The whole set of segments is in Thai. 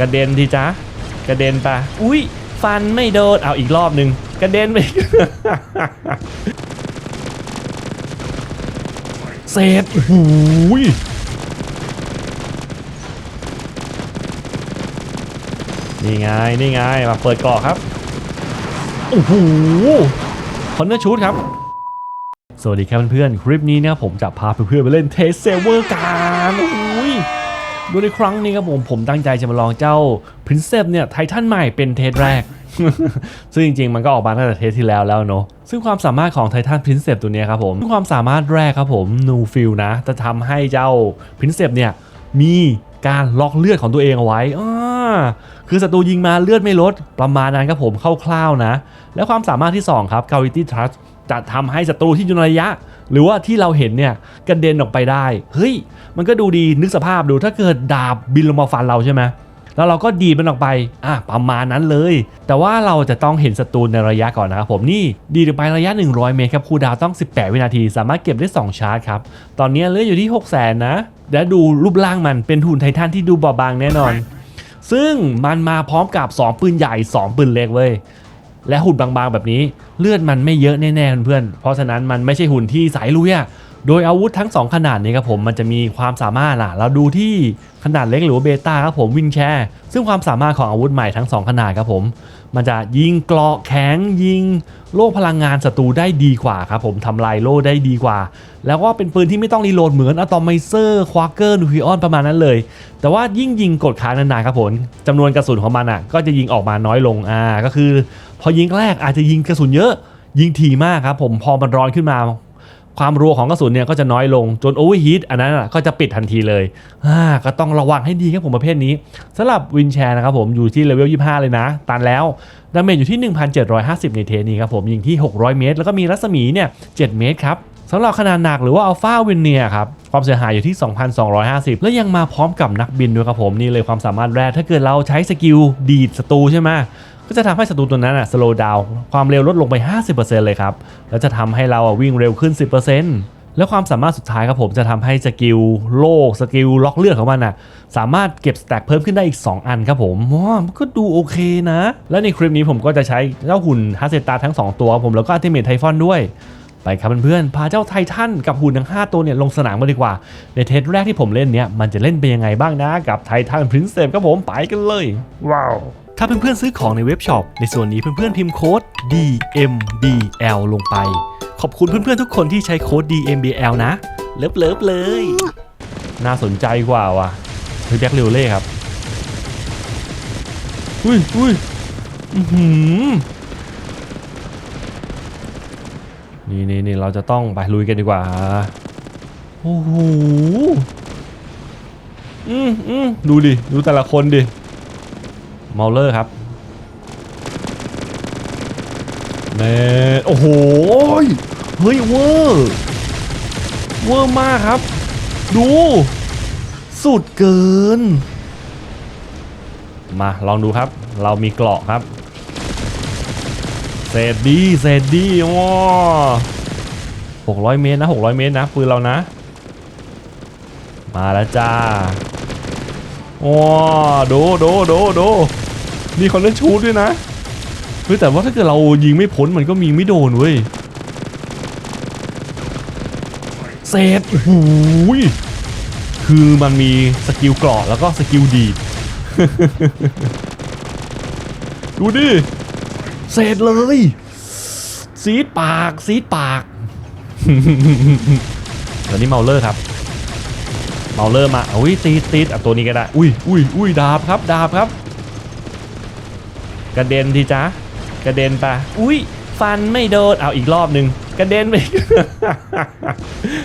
กระเด็นทีจ้ากระเด็นไปอุ้ยฟันไม่โดนเอาอีกรอบหนึ่งกระเด็นไปเศษโอ้โหยนี่ไง นี่ไง มาเปิดกาะครับ โอ้โหคอนเนอร์ชูดครับ สวัสดีครับเพื่อนๆ คลิปนี้เนี่ยผมจะพาเพื่อนๆไปเล่นเทสเซเวอร์กัน โดยในครั้งนี้ครับผมผมตั้งใจจะมาลองเจ้า Princess เนี่ยไททันใหม่เป็นเทสแรก ซึ่งจริงๆ มันก็ออกมาตั้งแต่เทสที่แล้วแล้วเนอะซึ่งความสามารถของไททัน Princess ตัวนี้ครับผมซึ่งความสามารถแรกครับผมนูฟิลนะ จะทำให้เจ้า Princess เนี่ยมีการล็อกเลือดของตัวเองเอาไว้อคือศัตรูยิงมาเลือดไม่ลดประมาณนั้นครับผมคร่าวๆนะ และความสามารถที่ 2 ครับ Gravity Thrust จะทำให้ศัตรูที่อยู่ในระยะ หรือว่าที่เราเห็นเนี่ยกระเด็นออกไปได้ เฮ้ย มันก็ดูดีนึกสภาพดูถ้าเกิดดาบบินลงมาฟันเราใช่ไหมแล้วเราก็ดีมันออกไป อะ ประมาณนั้นเลย แต่ว่าเราจะต้องเห็นศัตรูในระยะก่อนนะครับผมนี่ดีไประยะ 100 เมตรครับคูดาวต้อง 18 วินาที สามารถเก็บได้ 2 ชาร์จครับ ตอนนี้เหลืออยู่ที่ 6 0 0 0 0นะและดูรูปร่างมันเป็นหุ่นไททันที่ดูเบาบางแน่นอน ซึ่งมันมาพร้อมกับ 2 ปืนใหญ่ 2 ปืนเล็กเว้ย และหุ่นบางๆแบบนี้เลือดมันไม่เยอะแน่ๆเพื่อนๆเพราะฉะนั้นมันไม่ใช่หุ่นที่สายลุยอะ โดยอาวุธทั้ง 2 ขนาดนี้ครับผมมันจะมีความสามารถล่ะ เราดูที่ขนาดเล็กหรือว่าเบต้าครับผมวินแชร์ซึ่งความสามารถของอาวุธใหม่ทั้ง 2 ขนาดครับผม มันจะยิงเกราะแข็งยิง โล่พลังงานศัตรูได้ดีกว่าครับผมทำลายโล่ได้ดีกว่า แล้วก็เป็นปืนที่ไม่ต้องรีโหลดเหมือนอะตอมไมเซอร์ควาเกอร์นูคลีออนประมาณนั้นเลย แต่ว่ายิ่งยิงกดค้างนานๆครับผมจำนวนกระสุนของมันอะก็จะยิงออกมาน้อยลงอ่าก็คือ พอยิงแรกอาจจะยิงกระสุนเยอะยิงถี่มากครับผมพอมันร้อนขึ้นมา ความรัวของกระสุนเนี่ยก็จะน้อยลงจนโอเวอร์ฮีทอันนั้นก็จะปิดทันทีเลยอ่าก็ต้องระวังให้ดีครับผมประเภทนี้สำหรับวินแชร์นะครับผมอยู่ที่เลเวล25 เลยนะ ตันแล้วดาเมจอยู่ที่ 1,750 ในเทนี้ครับผมยิงที่ 600 เมตร แล้วก็มีรัศมีเนี่ย 7 เมตรครับสำหรับขนาดหนักหรือว่าอัลฟาวินเนียครับความเสียหายอยู่ที่ 2,250 และยังมาพร้อมกับนักบินด้วยครับผมนี่เลยความสามารถแรกถ้าเกิดเราใช้สกิลดีดศัตรูใช่ไหม ก็จะทำให้ศัตรูตัวนั้นอะสโลว์ดาวความเร็วลดลงไป 50%เลยครับ แล้วจะทำให้เราอะวิ่งเร็วขึ้น 10%แล้วความสามารถสุดท้ายครับผมจะทำให้สกิลโลกสกิลล็อกเลือดของมันอะสามารถเก็บสแต็กเพิ่มขึ้นได้อีก 2 อันครับผมว้ามันก็ดูโอเคนะ และในคลิปนี้ผมก็จะใช้เจ้าหุ่นฮัสเซตาทั้ง 2 ตัวครับผมแล้วก็อัลติเมทไทฟอนด้วยไปครับเพื่อนๆ พาเจ้าไททันกับหุ่นทั้ง 5 ตัวเนี่ยลงสนามมาดีกว่า ในเทสแรกที่ผมเล่นเนี่ย มันจะเล่นเป็นยังไงบ้างนะ กับไททันพรินเซสครับผมไปกันเลย ว้าว ถ้าเพื่อนๆซื้อของในเว็บช็อปในส่วนนี้เพื่อนๆพิมพ์โค้ด DMBL ลงไป ขอบคุณเพื่อนๆทุกคนที่ใช้โค้ด DMBL นะ เลิฟเลิฟเลย น่าสนใจกว่าว่ะเฮ้ยแบ็คเรลเล่ครับ อุ้ยอุ้ยอือหือนี่นี่นี่เราจะต้องไปลุยกันดีกว่า โอ้โห อืมอืมดูดิ ดูแต่ละคนดิ เมาเลอร์ครับเนโอ้โห เฮ้ยเวอร์ เวอร์มากครับ ดู สุดเกิน มาลองดูครับ เรามีเกราะครับเศษดีเศษดีว้าหกร้อยเมตรนะหกร้อยเมตรนะปืนเรานะ มาแล้วจ้าว้าดูดูดูดู นี่เขาเล่นชูดด้วยนะเฮ้ยแต่ว่าถ้าเกิดเรายิงไม่พ้นมันก็มีไม่โดนเว้ยเศษโอ้ยคือมันมีสกิลกราะแล้วก็สกิลดีดดูดิเศษเลยซีดปากซีดปากเดี๋ยวนี้เมาเลอร์ครับเมาเลอร์มาอุ้ยตีดตีดอะตัวนี้ก็ได้ อุ้ยอุ้ยอุ้ยดาบครับ ดาบครับ กระเด็นทีจ้ากระเด็นไปอุ้ยฟันไม่โดนเอาอีกรอบหนึ่งกระเด็นไป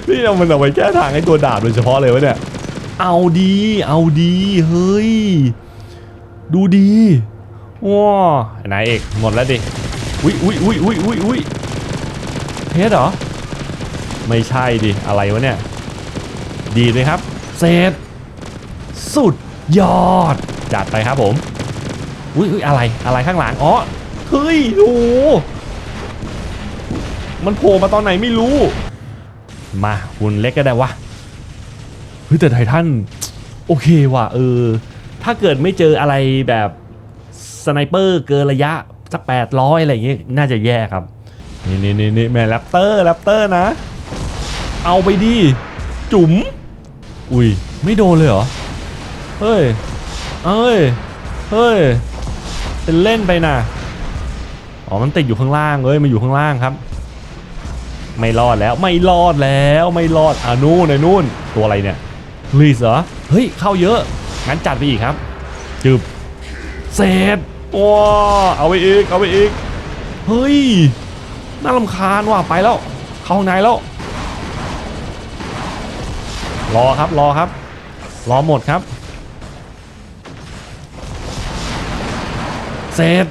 นี่เรามันเอาไว้แก้ทางให้ตัวดาบโดยเฉพาะเลยวะเนี่ยเอาดีเอาดีเฮ้ยดูดีว้านายเอกหมดแล้วดิอุ้ยอุ้ยอุ้ยอุ้ยอุ้ยอุ้ยเพชรเหรอไม่ใช่ดิอะไรวะเนี่ยดีเลยครับเศษสุดยอด จัดไปครับผม อุ้ยอะไรอะไรข้างหลังอ๋อเฮ้ยโอ้โหมันโผล่มาตอนไหนไม่รู้ มาหุ่นเล็กก็ได้วะเฮ้ยแต่ไททันโอเคว่ะเออ ถ้าเกิดไม่เจออะไรแบบสไนเปอร์เกินระยะสักแปดร้อยอะไรอย่างเงี้ยน่าจะแย่ครับ นี่นี่นี่นี่แม่แรปเตอร์แรปเตอร์นะ เอาไปดิจุ๋ม อุ้ย ไม่โดนเลยเหรอ เฮ้ย เอ้ย เฮ้ย เป็นเล่นไปนะอ๋อมันติดอยู่ข้างล่างเอ้ยมันอยู่ข้างล่างครับ ไม่รอดแล้วไม่รอดแล้วไม่รอดอ่านู่นไอ้นู่นตัวอะไรเนี่ยลีสเหรอเฮ้ยเข้าเยอะงั้นจัดไปอีกครับจึบเสร็จว้าเอาไปอีกเอาไปอีกเฮ้ยน่าลำคาญว่ะไปแล้วเข้าห้องในแล้วรอครับรอครับ รอหมดครับ เสร็จ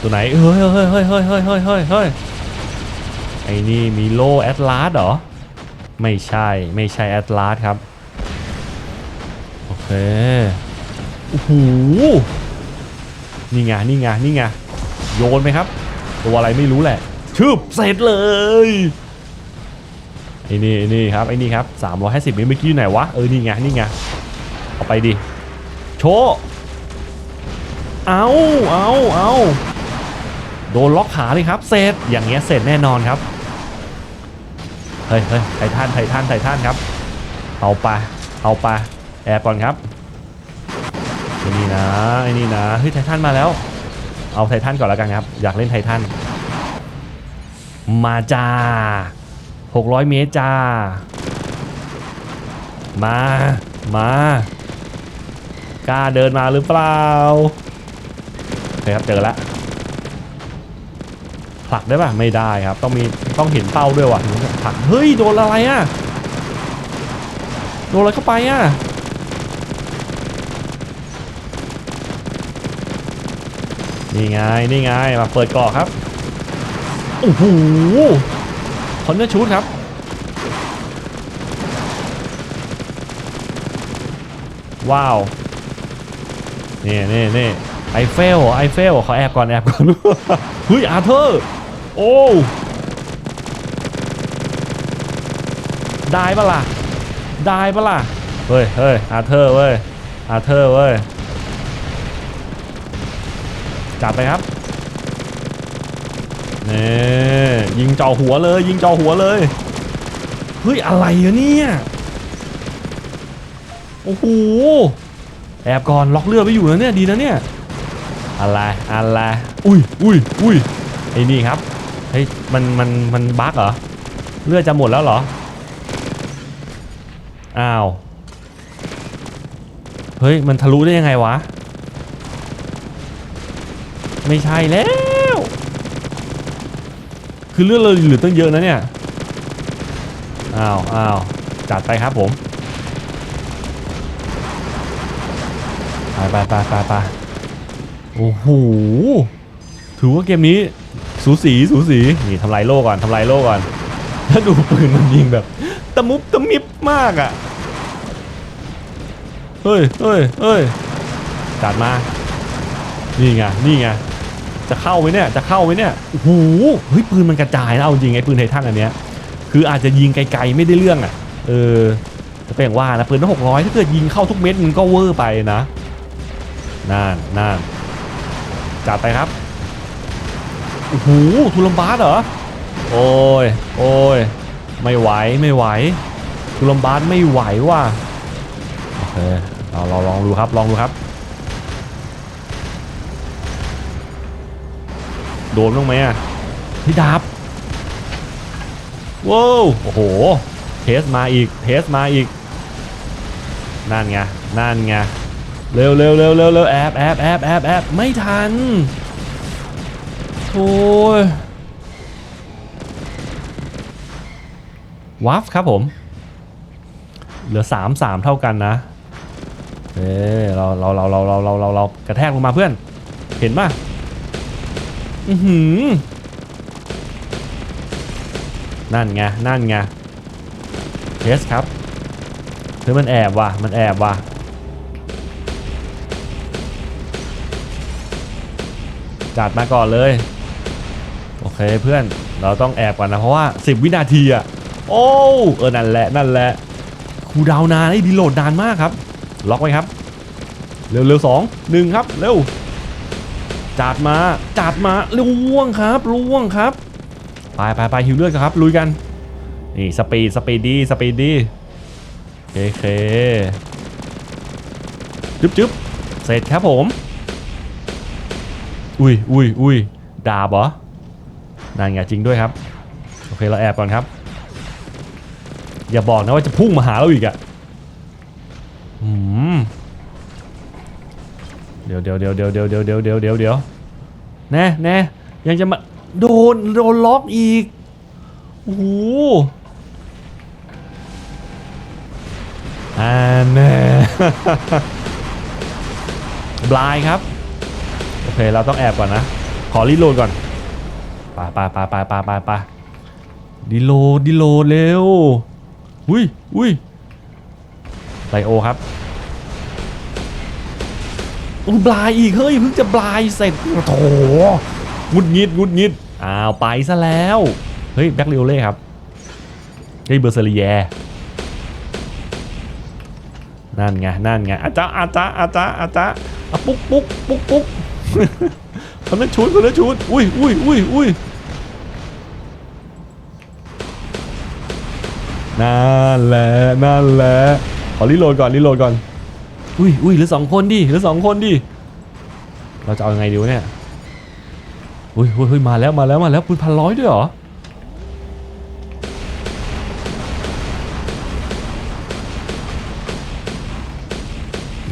ตัวไหนเฮ้ยเฮ้ยเฮ้ยเฮ้ยเฮ้ยเฮ้ยเฮ้ยเฮ้ยไอ้นี่มีโลแอตลาสเหรอ ไม่ใช่ไม่ใช่แอตลาสครับ โอเคโอ้โหนี่ไงนี่ไงนี่ไงโยนไหมครับ ตัวอะไรไม่รู้แหละชืบเสร็จเลยไอ้นี่ไอ้นี่ครับไอ้นี่ครับ350มิลเมื่อกี้อยู่ไหนวะเออนี่ไงนี่ไงเอาไปดิ โชว์เอาเอาเอาโดนล็อกขาเลยครับเสร็จอย่างเงี้ยเสร็จแน่นอนครับ เฮ้ยเฮ้ยไททันไททันไททันครับ เอาไปเอาไปแอบก่อนครับไอ้นี่นะไอ้นี่นะเฮ้ยไททันมาแล้ว เอาไททันก่อนแล้วกันครับ อยากเล่นไททันมาจ้า600 เมตรจ้า มา มา กล้าเดินมาหรือเปล่าโอเคครับเจอแล้วผลักได้ป่ะไม่ได้ครับ ต้องมีต้องเห็นเป้าด้วยว่ะถึงจะผลักเฮ้ยโดนอะไรอะโดนอะไรเข้าไปอะนี่ไงนี่ไงมาเปิดกาะครับโอ้โหคอนเนอร์ชูดครับว้าว นี่นี่นี่ไอเฟลไอเฟลขอแอบก่อนแอบก่อนเฮ้ยอาเธอร์โอ้ได้ปะล่ะได้ปะล่ะเฮ้ยเฮ้ยอาเธอร์เว้ยอาเธอร์เว้ยจับไปครับนี่ยิงจ่อหัวเลย ยิงจ่อหัวเลยเฮ้ยอะไรอะเนี่ยโอ้โห แอบก่อนล็อกเลือดไว้อยู่นะเนี่ยดีนะเนี่ยอะไรอะไรอุ้ยอุ้ยอุ้ยไอ้นี่ครับเฮ้ยมันมันมันบั๊กเหรอเลือดจะหมดแล้วเหรออ้าวเฮ้ยมันทะลุได้ยังไงวะไม่ใช่แล้ว คือเลือดเราเหลือตั้งเยอะนะเนี่ยอ้าวอ้าวจัดไปครับผม ไปไปไปไปไปโอ้โหถือว่าเกมนี้สูสีสูสีนี่ทำลายโลก่อนทำลายโลก่อนถ้าดูปืนมันยิงแบบตะมุบตะมิบมากอะ่ะเฮ้ยเฮ้ยเฮ้ยจัดมา นี่ไงนี่ไงจะเข้าไหมเนี่ยจะเข้าไหมเนี่ยโอ้โหเฮ้ยปืนมันกระจายนะเอาจริงไอ้ปืนไททันอันเนี้ยคืออาจจะยิงไกลๆไม่ได้เรื่องอะ เออแต่เป็นอย่างว่านะปืนตั้งหกร้อยถ้าเกิดยิงเข้าทุกเม็ดมันก็เวอร์ไปนะ นั่นนั่นจัดไปครับโอ้โหทุลัมบาสเหรอ โอ้ย โอ้ย ไม่ไหว ไม่ไหว ทุลัมบาสไม่ไหวว่ะ โอเค เราเราลองดูครับ ลองดูครับ โดนบ้างไหมอะพี่ดาบว้าวโอ้โห เทสมาอีก เทสมาอีก นั่นไง นั่นไง เร็วเร็วเร็วเร็วเร็วแอบแอบแอบแอบแอบไม่ทันโอ้ยวัฟครับผม เหลือสามสามเท่ากันนะ เอ้เราเราเราเราเราเราเราเรากระแทกลงมาเพื่อน เห็นป่ะ อือหือ นั่นไง นั่นไงเยสครับเฮ้ยมันแอบว่ะ มันแอบว่ะ จัดมาก่อนเลย โอเคเพื่อนเราต้องแอบก่อนนะเพราะว่า 10 วินาทีอะโอ้เออนั่นแหละนั่นแหละคูดาวน์นานไอ้ดีโหลดนานมากครับ ล็อกไว้ครับ เร็วเร็วสองหนึ่งครับ เร็วจัดมาจัดมาล่วงครับล่วงครับไปไปไปฮิวเลือดครับลุยกันนี่สปีดสปีดดีสปีดดีโอเคจึ๊บจึ๊บเสร็จครับผม อุ้ยอุ้ยอุ้ยดาบเหรอนั่นไงจริงด้วยครับ โอเคเราแอบก่อนครับ อย่าบอกนะว่าจะพุ่งมาหาเราอีกอะอืมเดี๋ยวเดี๋ยวเดี๋ยวเดี๋ยวเดี๋ยวเดี๋ยวเดี๋ยวเดี๋ยวเดี๋ยวเดี๋ยวแน่แน่ยังจะมาโดนโดนล็อกอีกโอ้โหอ่าแน่บลายครับ อเค เราต้องแอบก่อนนะ ขอรีโหลดก่อนปไปไปไปไปไปไปดีโหลดดีโหลดเร็วอุ้ยอุ้ยไลโอครับอุ้ยบลายอีก เฮ้ยเพิ่งจะบลายเสร็จโถงุดงิดงุดงิดอ้าวไปซะแล้ว เฮ้ยแบ็คเรโอเล่ครับ เฮ้ยเบอร์เซรียนั่นไงนั่นไงอาจ้าอาจ้าอาจ้าอาจ้าปุ๊กปุ๊กปุ๊กปุ๊ก คนละชุดคนละชุดอุ้ยอุ้ยอุ้ยอุ้ยนั่นแหละนั่นแหละขอรีโหลดก่อนรีโหลดก่อนอุ้ยอุ้ยเหลือสองคนดิเหลือสองคนดิเราจะเอายังไงดีวะเนี่ยอุ้ยอุ้ยอุ้ยมาแล้วมาแล้วมาแล้วปืนพันร้อยด้วยเหรอ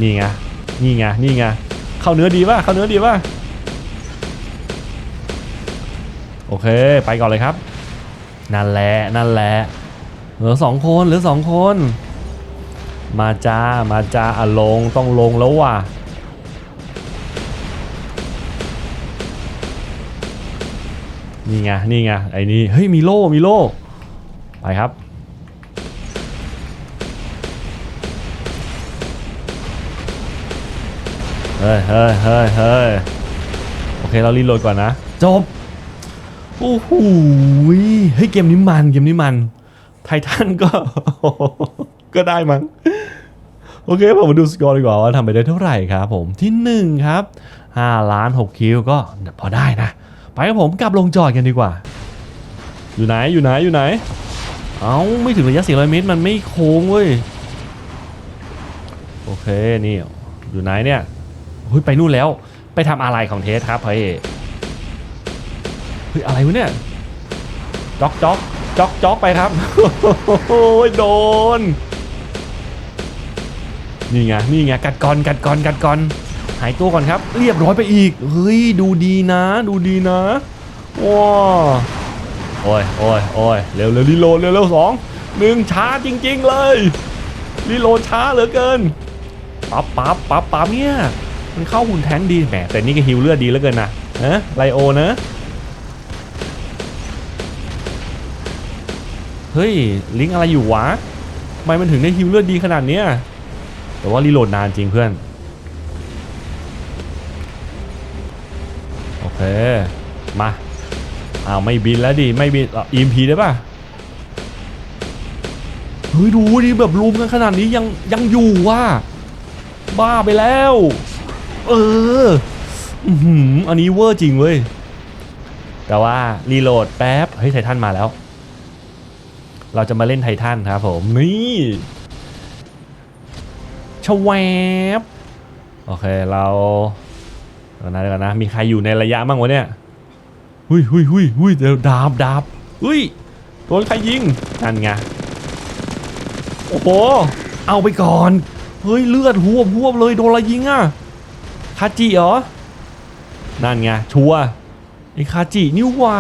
นี่ไงนี่ไงนี่ไง เข้าเนื้อดีป่ะเข้าเนื้อดีป่ะโอเค ไปก่อนเลยครับ นั่นแหละ นั่นแหละ เหลือสองคนเหลือสองคน มาจ้า มาจ้าอะลง ต้องลงแล้วว่ะ นี่ไง นี่ไง ไอ้นี่ เฮ้ย มีโล่ มีโล่ ไปครับ เฮ้ยเฮ้ยเฮ้ยเฮ้ยโอเคเรารีโหลดก่อนนะ จบ โอ้โหยเฮ้ยเกมนี้มันเกมนี้มัน ไททันก็ ก็ได้มั้ง โอเคผมมาดูสกอร์ดีกว่าว่าทำไปได้เท่าไหร่ครับผมที่ 1 ครับ 5 ล้าน 6 คิวก็พอได้นะ ไปครับผมกลับลงจอดกันดีกว่า อยู่ไหนอยู่ไหนอยู่ไหน เอาไม่ถึงระยะ 400 เมตรมันไม่โค้งเว้ย โอเคนี่อยู่ไหนเนี่ย เฮ้ยไปนู่นแล้ว ไปทำอะไรของเทสครับเฮ้ยเฮ้ยอะไรวะเนี่ยจ็อกจ็อกจ็อกจ็อกไปครับโอ้ยโดน นี่ไงนี่ไงกัดกอนกัดกอนกัดกอนหายตัวก่อนครับ เรียบร้อยไปอีก เฮ้ย ดูดีนะ ดูดีนะว้าโอ้ยโอ้ยโอ้ยเร็วเร็วรีโหลดเร็วเร็วสองหนึ่งช้าจริง ๆ เลยรีโหลดช้าเหลือเกินปั๊บปั๊บปั๊บปั๊บเนี่ย มันเข้าหุ่นแทงดีแหมแต่นี่ก็ฮิวเลือดดีเหลือเกินนะนะไลโอนะเฮ้ยลิงอะไรอยู่วะทำไมมันถึงได้ฮิวเลือดดีขนาดเนี้ยแต่ว่ารีโหลดนานจริงเพื่อนโอเคมาอ้าวไม่บินแล้วดิไม่บินอีมพีได้ป่ะเฮ้ยดูดิแบบรุมกันขนาดนี้ยังยังอยู่ว่ะบ้าไปแล้ว เอออืมอันนี้เวอร์จริงเว้ย แต่ว่า รีโหลดแป๊บ เฮ้ยไททันมาแล้ว เราจะมาเล่นไททันครับผม นี่ชวบโอเค เราเดี๋ยวนะเดี๋ยวนะ มีใครอยู่ในระยะบ้างวะเนี่ยหุยหุยหุยหุยเดี๋ยวดาบดาบหุยโดนใครยิงนั่นไงโอ้โหเอาไปก่อน เฮ้ย เลือดหัวบหวบเลย โดนอะไรยิงอะ คาจิเหรอ นั่นไง ชัวไอ้คาจินี่ว่า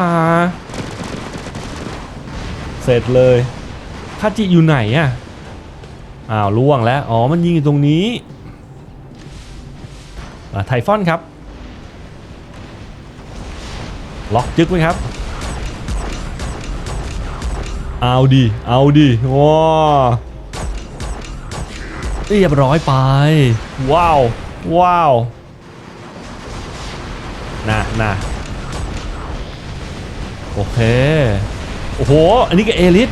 เสร็จเลยคาจิอยู่ไหนอะอ้าวล่วงแล้ว อ๋อ มันยิงอยู่ตรงนี้ไทฟอนครับ ล็อกจึกไว้ครับ เอาดิเอาดิว้าเรียบร้อยไป ว้าว ว้าว น่ะน่ะโอเคโอ้โห อันนี้ก็เอลิส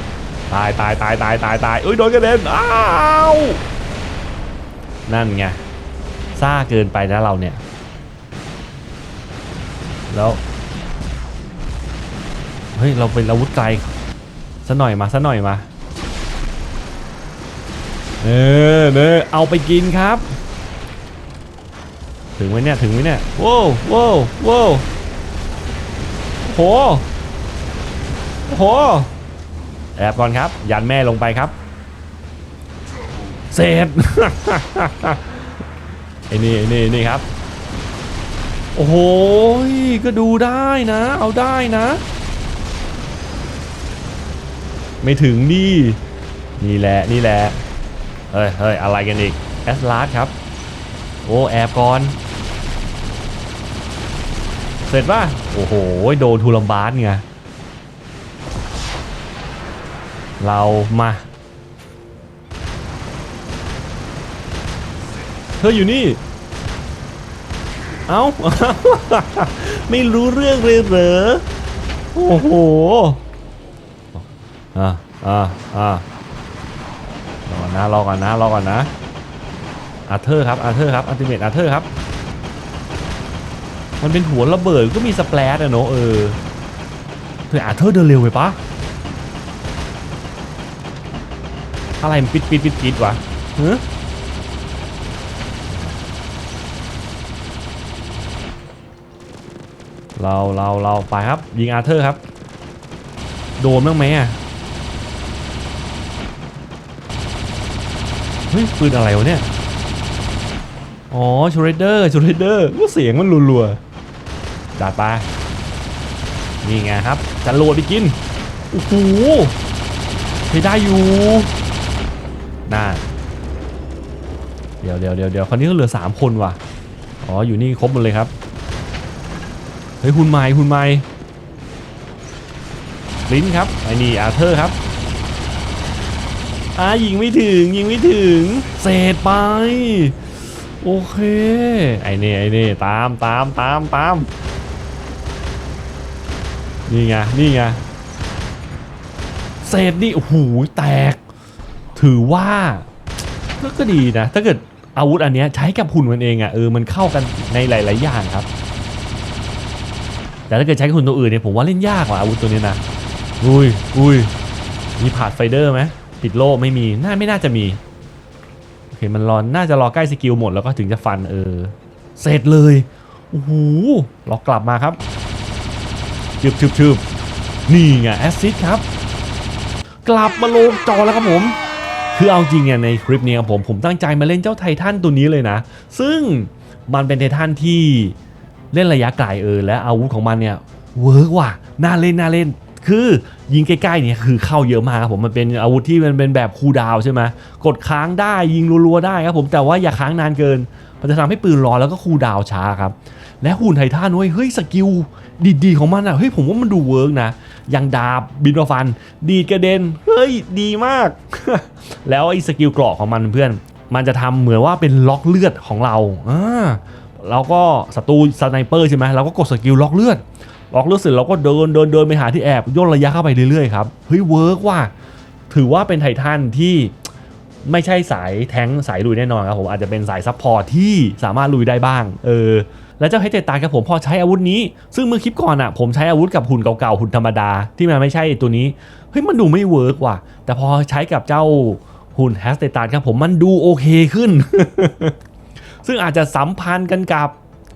ตายตายตายตายตายตายเอ้ยโดนกระเด็นอ้าวนั่นไงซ่าเกินไปนะเราเนี่ย แล้วเฮ้ยเราเป็นอาวุธไกลซะหน่อยมาซะหน่อยมาเออเนอเอาไปกินครับ ถึงไหมเนี่ยถึงไหมเนี่ยโว้วโว้วโว้วโหโหแอบก่อนครับ ยันแม่ลงไปครับเสร็จไอ้นี่ไอ้นี่นี่ครับ โอ้โหก็ดูได้นะ เอาได้นะ ไม่ถึงนี่นี่แหละนี่แหละเฮ้ยเฮ้ยอะไรกันอีกแอสลาสครับ โอ้แอบก่อน เสร็จป่ะ โอ้โห โดนทูลัมบาสไง เรามา เธออยู่นี่ เอ้า ไม่รู้เรื่องเลยเหรอ โอ้โห อะอะอะรอก่อนนะ รอก่อนนะ รอก่อนนะอาเธอร์ครับอาเธอร์ครับอัลติเมทอาเธอร์ครับ มันเป็นหัวระเบิดก็มีสเปรดอะเนอะเออเธออาเธอร์เดินเร็วไปปะอะไรมันปิดปิดปิดปิดวะเฮ้เราเราเราไปครับ ยิงอาเธอร์ครับ โดนบ้างไหมอะเฮ้ยปืนอะไรวะเนี่ย อ๋อชูเรเดอร์ชูเรเดอร์เสียงมันรัวๆจัดไปนี่ไงครับจะโหลดไปกินโอ้โหใช้ได้อยู่น่าเดี๋ยวเดี๋ยวเดี๋ยวเดี๋ยวคนนี้ก็เหลือ 3 คนว่ะอ๋ออยู่นี่ครบหมดเลยครับเฮ้ยหุ่นไม้หุ่นไม้ลิ้นครับไอ้นี่อาเธอร์ครับอ่ายิงไม่ถึงยิงไม่ถึงเศษไป โอเค ไอ้นี่ไอ้นี่ตามตามตามตามนี่ไงนี่ไงเศษนี่โอ้โหแตก ถือว่าก็ก็ดีนะ ถ้าเกิดอาวุธอันนี้ใช้กับหุ่นมันเองอะ่ะเออมันเข้ากันในหลาย ๆ อย่างครับ แต่ถ้าเกิดใช้กับหุ่นตัวอื่นเนี่ยผมว่าเล่นยากกว่าอาวุธตัวนี้นะอุ้ยอุ้ยมีผาดไฟเดอร์ไหมปิดโล่ไม่มีน่าไม่น่าจะมี โอเคมันรอน่าจะรอใกล้สกิลหมดแล้วก็ถึงจะฟันเออ เสร็จเลยโอ้โหรอกลับมาครับชืบชืบชืบนี่ไงแอสซิดครับ กลับมาลงจอแล้วครับผม คือเอาจริงเนี่ยในคลิปนี้ครับผมผมตั้งใจมาเล่นเจ้าไททันตัวนี้เลยนะ ซึ่งมันเป็นไททันที่เล่นระยะไกลเออและอาวุธของมันเนี่ยเวิร์กว่ะน่าเล่นน่าเล่น คือยิงใกล้ๆเนี่ยคือเข้าเยอะมากครับผมมันเป็นอาวุธที่มันเป็นแบบคูดาวใช่ไหมกดค้างได้ยิงรัวๆได้ครับผมแต่ว่าอย่าค้างนานเกิน มันจะทำให้ปืนร้อนแล้วก็คูดาวช้าครับและหุ่นไททันเว้ยเฮ้ยสกิลดีๆของมันอะเฮ้ยผมว่ามันดูเวิร์กนะย่างดาบบินมาฟัน ดีดกระเด็นเฮ้ยดีมาก แล้วไอ้สกิลกราะของมันเพื่อน มันจะทำเหมือนว่าเป็นล็อกเลือดของเราอ่าเราก็ศัตรูสไนเปอร์ใช่ไหมเราก็กดสกิลล็อกเลือด ล็อกเลือดเสร็จเราก็เดินเดินเดินไปหาที่แอบย่นระยะเข้าไปเรื่อยๆครับเฮ้ยเวิร์กว่ะถือว่าเป็นไททันที่ไม่ใช่สายแท้งสายลุยแน่นอนครับผมอาจจะเป็นสายซัพพอร์ตที่สามารถลุยได้บ้าง เออ แล้วเจ้าเฮเตตากับผมพอใช้อาวุธนี้ ซึ่งเมื่อคลิปก่อนอะผมใช้อาวุธกับหุ่นเก่าๆหุ่นธรรมดาที่มันไม่ใช่ตัวนี้เฮ้ยมันดูไม่เวิร์กว่ะ แต่พอใช้กับเจ้าหุ่นแฮสเตตาครับผมมันดูโอเคขึ้น ซึ่งอาจจะสัมพันธ์กันกับ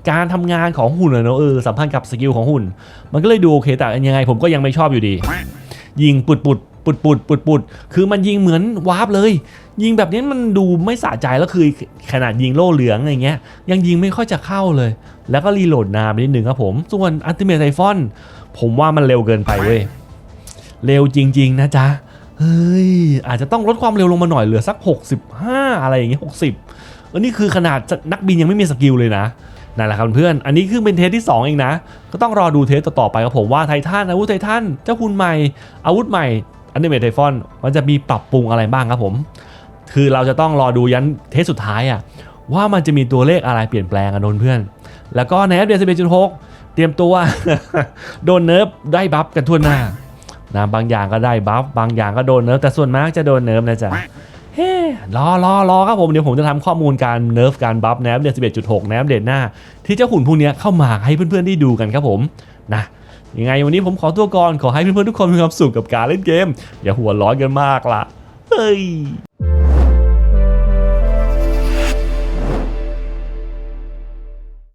การทำงานของหุ่นเนอะเออสัมพันธ์กับสกิลของหุ่น มันก็เลยดูโอเคแต่ยังไงผมก็ยังไม่ชอบอยู่ดี ยิงปุดปุดปุดปุดปุดปุดคือมันยิงเหมือนวาร์ปเลย ยิงแบบนี้มันดูไม่สะใจแล้วคือขนาดยิงโล่เหลืองอะไรเงี้ย ยังยิงไม่ค่อยจะเข้าเลย แล้วก็รีโหลดนานไปนิดนึงครับผม ส่วนอัลติเมทไ h ฟอนผมว่ามันเร็วเกินไปเว้ย เร็วจริง ๆ นะจ๊ะ เฮ้ย อาจจะต้องลดความเร็วลงมาหน่อยเหลือสัก 65 อะไรอย่างเงี้ย60อันนี้คือขนาดนักบินยังไม่มีสกิลเลยนะ นั่นแหละครับเพื่อน อันนี้คือเป็นเทสที่ 2 เองนะ ก็ต้องรอดูเทสต่อๆไปครับผมว่าไททันอาวุธไททันเจ้าคุณใหม่ อาวุธใหม่อันเดเมทไทฟอนมันจะมีปรับปรุงอะไรบ้างครับผม คือเราจะต้องรอดูยันเทสสุดท้ายอะว่ามันจะมีตัวเลขอะไรเปลี่ยนแปลงอะนนเพื่อน แล้วก็ในอัปเดต11.6 เตรียมตัวโดนเนิร์ฟได้บัฟกันทั่วหน้านะบางอย่างก็ได้บัฟบางอย่างก็โดนเนิร์ฟแต่ส่วนมากจะโดนเนิร์ฟนะจ๊ะ เฮ้รอรอรอครับผม เดี๋ยวผมจะทำข้อมูลการเนิร์ฟการบัฟแนบเดือน11.6แนบเดือนหน้า ที่เจ้าหุ่นพวกนี้เข้ามาให้เพื่อนๆได้ดูกันครับผมนะยังไงวันนี้ผมขอตัวก่อนขอให้เพื่อนๆทุกคนมีความสุขกับการเล่นเกม อย่าหัวร้อนกันมากล่ะเฮ้ย